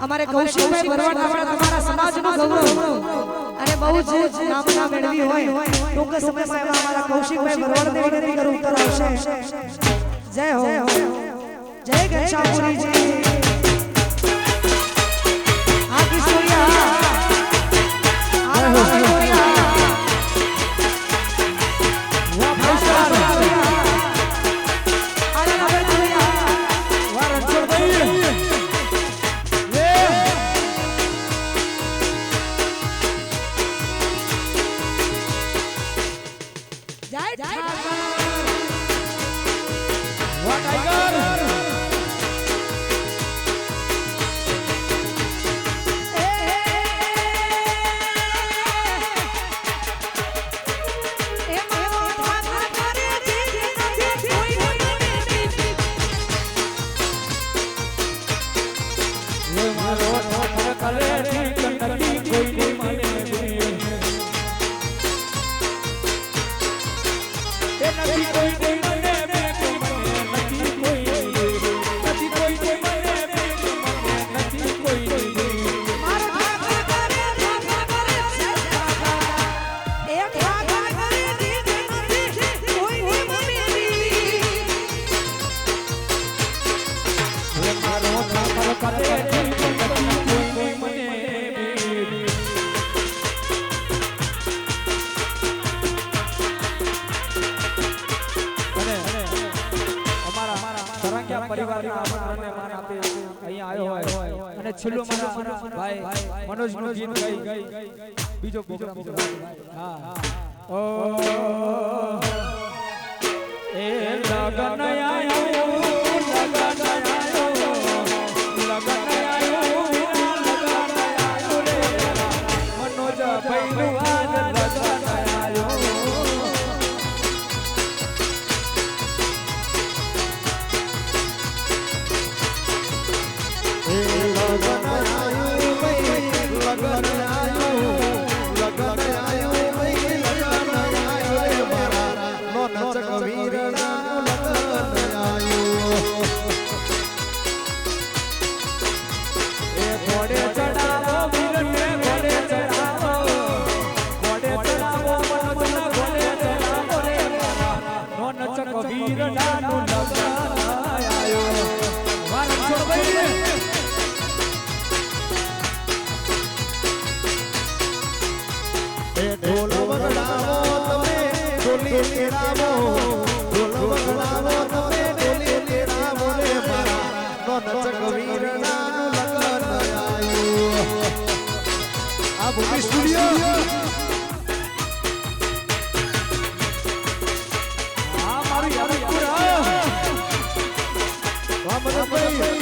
અમારે કૌશિકભાઈ ભરવાડ આપણા તમારા સમાજનું ગૌરવ. અને બહુ જ નામના મેળવી હોય, ટૂંક સમયમાં અમારા કૌશિકભાઈ ભરવાડને વિનંતી કરું ઉત્તર આવશે. જય હો. જય ઘનશ્યામપુરીજી. પરિવારના આમંત્રણને માન આપી અહીંયા આવ્યો હોય. અને છેલ્લો મારા ભાઈ, મનોજનું ગીત ગઈ. બીજો પ્રોગ્રામ હા. ઓ, એ લગન આયો. ডোলিতে রামো ডোলো রামো তবে ডোলিতে রামো রে মারা নন চকবীর নানু লগন আয়ো আবু স্টুডিও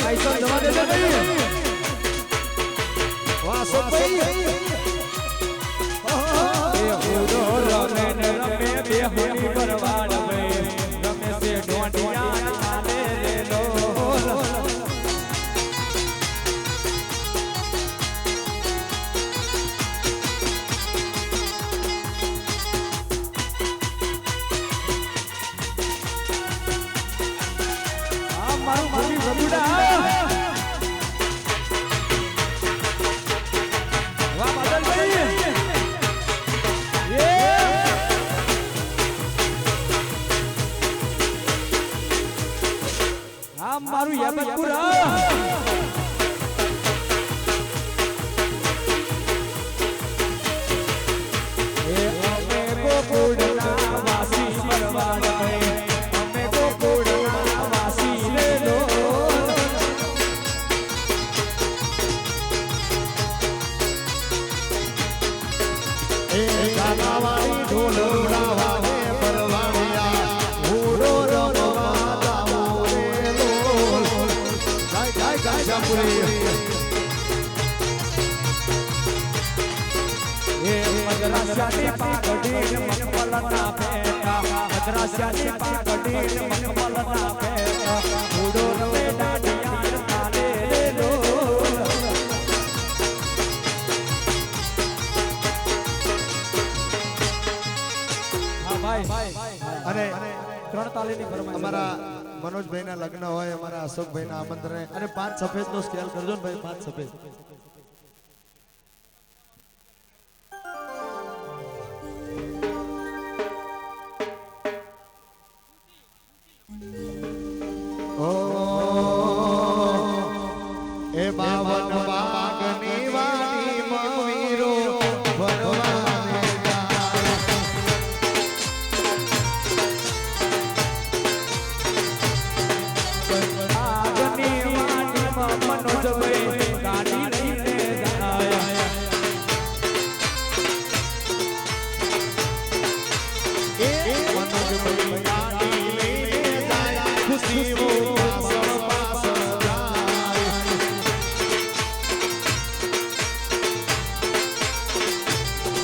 ऐसा जमा दे दे भाई वाह सब भाई Nevada. ત્રણ તાલીની ફરમાઈશ. અમારા મનોજભાઈના લગ્ન હોય, અમારા અશોકભાઈના આમંત્રણ, અને પાંચ સફેદ નો સ્કેલ કરજો ને ભાઈ, પાંચ સફેદ. બાવન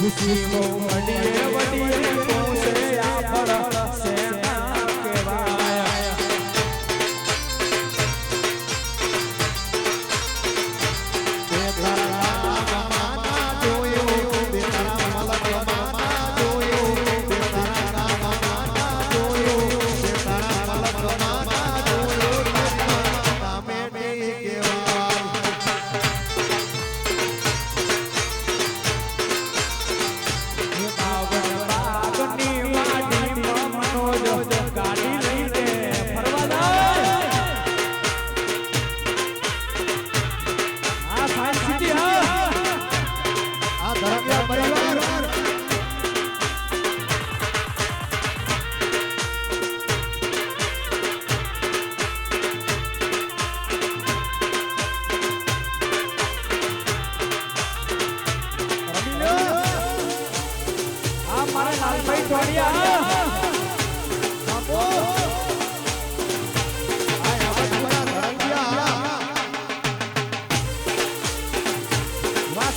ખુશીઓ મળીએ વડીએ પહોંચે આ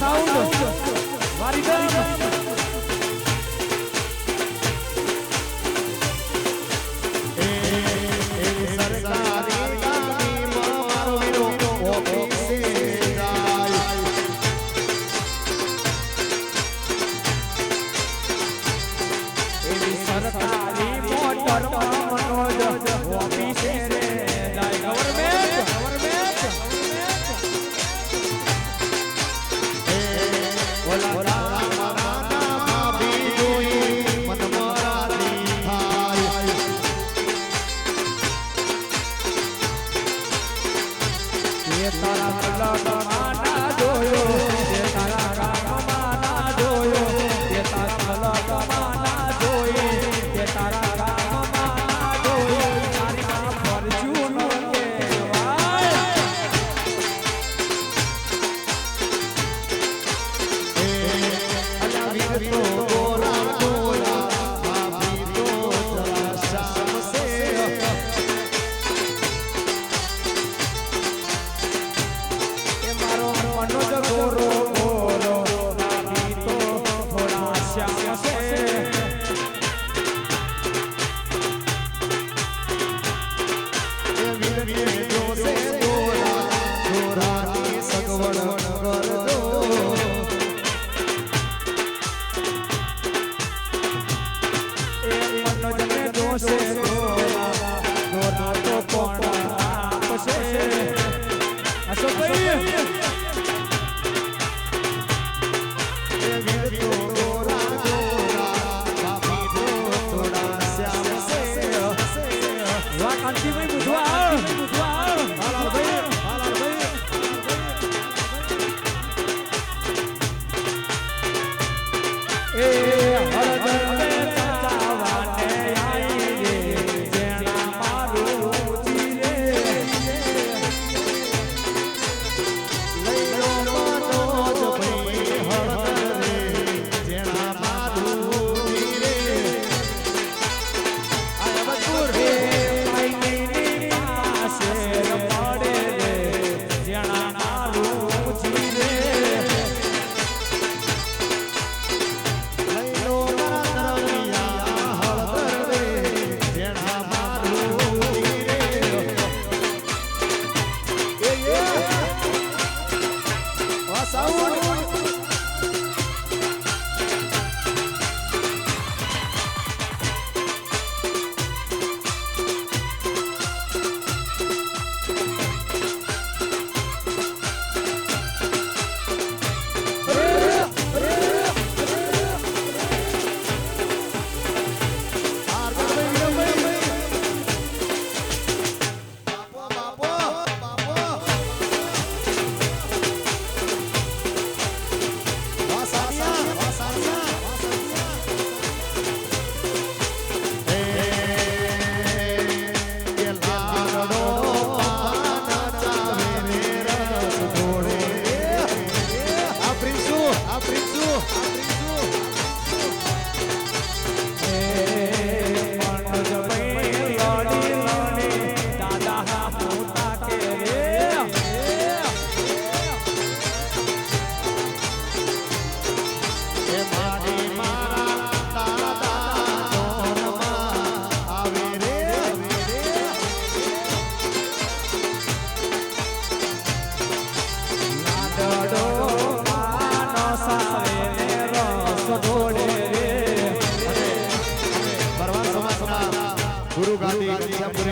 સાઉન્ડ વારી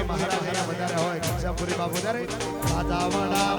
વધારે હોય ખર્ચાપુરી માં વધારે વાતાવરણ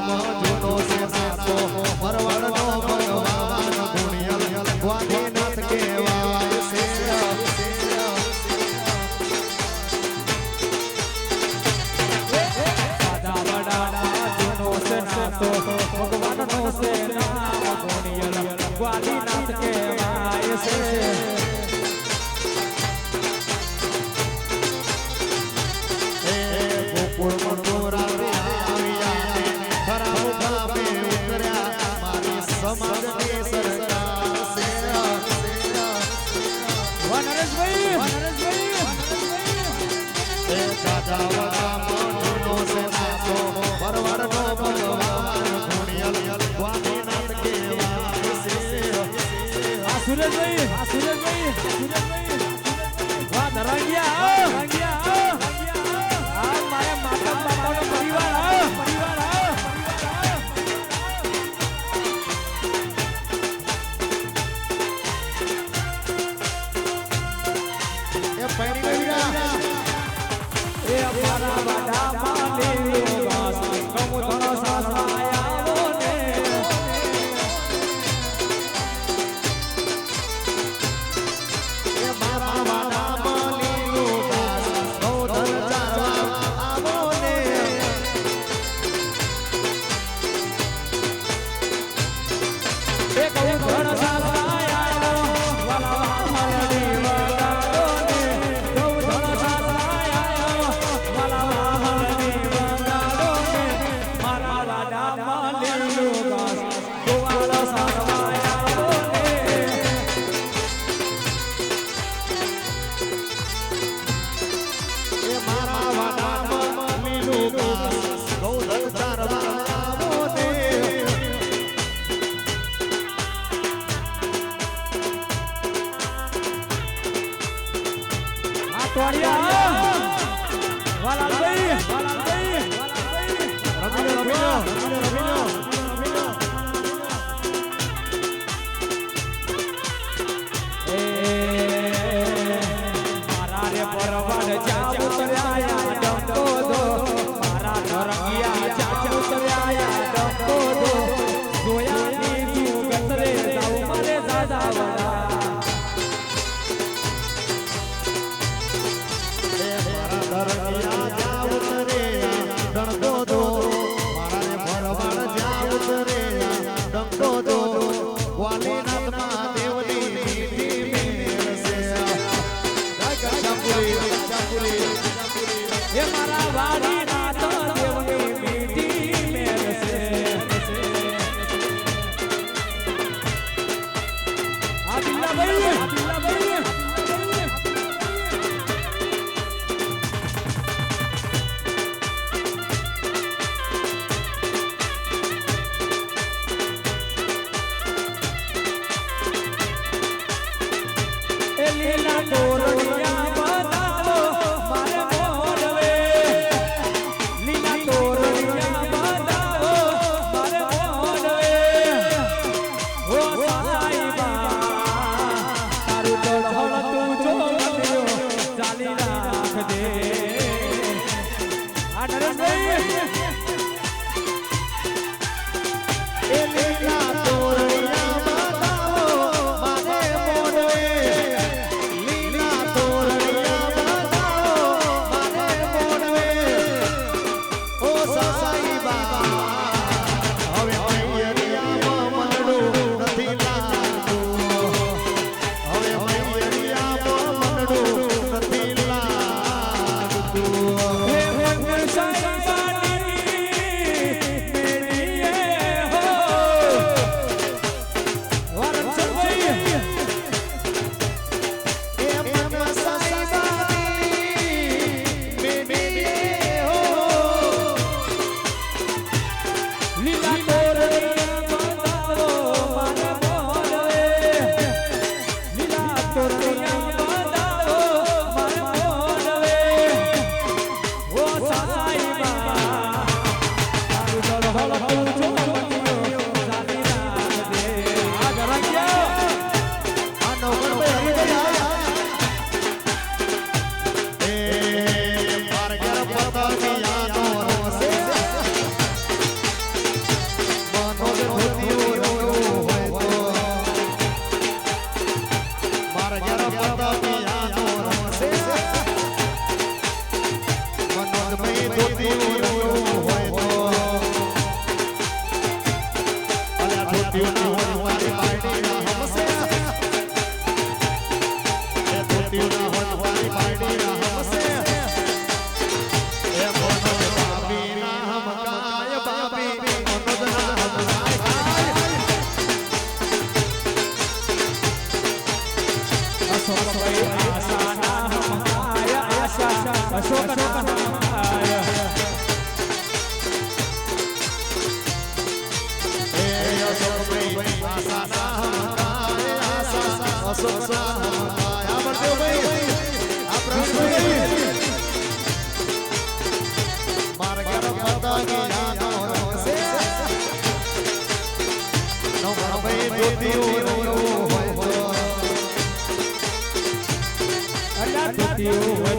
One, one, one,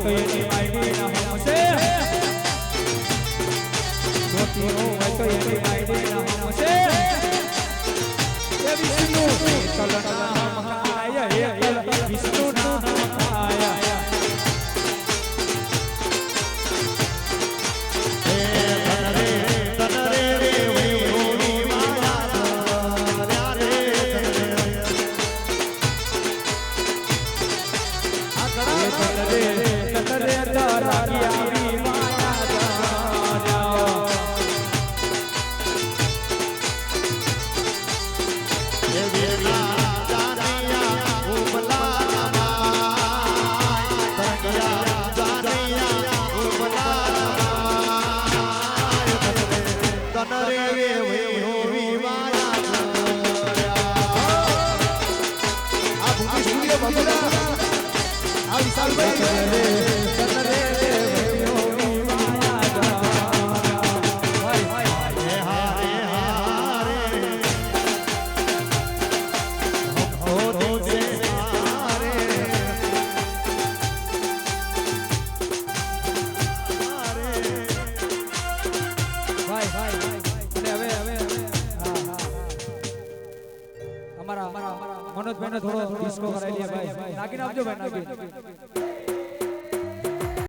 તો એની માયડી ના હમશે જોતી હોય તો એની માયડી ના હમશે એ વિષ્ણુ